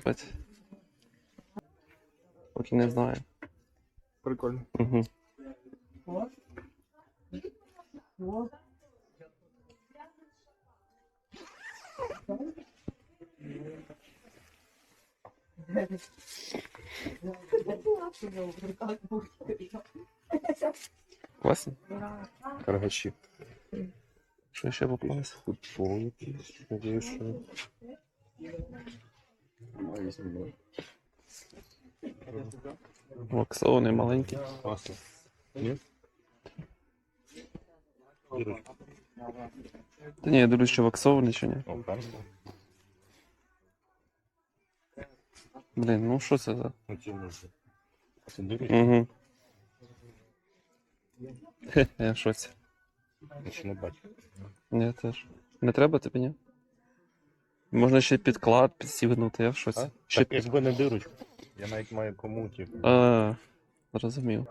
кстати. Поки не знаю. Прикольно. Угу. Класно. Каргачі. Що ще попалось? Футбол якийсь. Надіюсь, що. Візьмемо. Ваксований маленький. Та ні, я дивлюсь, що ваксований чи ні. Блін, ну що це за. Це? Угу. Хе, я в шоці. Я ще не бачу. Ні, теж. Не треба тобі, ні? Можна ще підклад підсігнути, я в шоці. А? Ще Так, якби не дирочку. Я навіть маю кому, типу. А, зрозумів.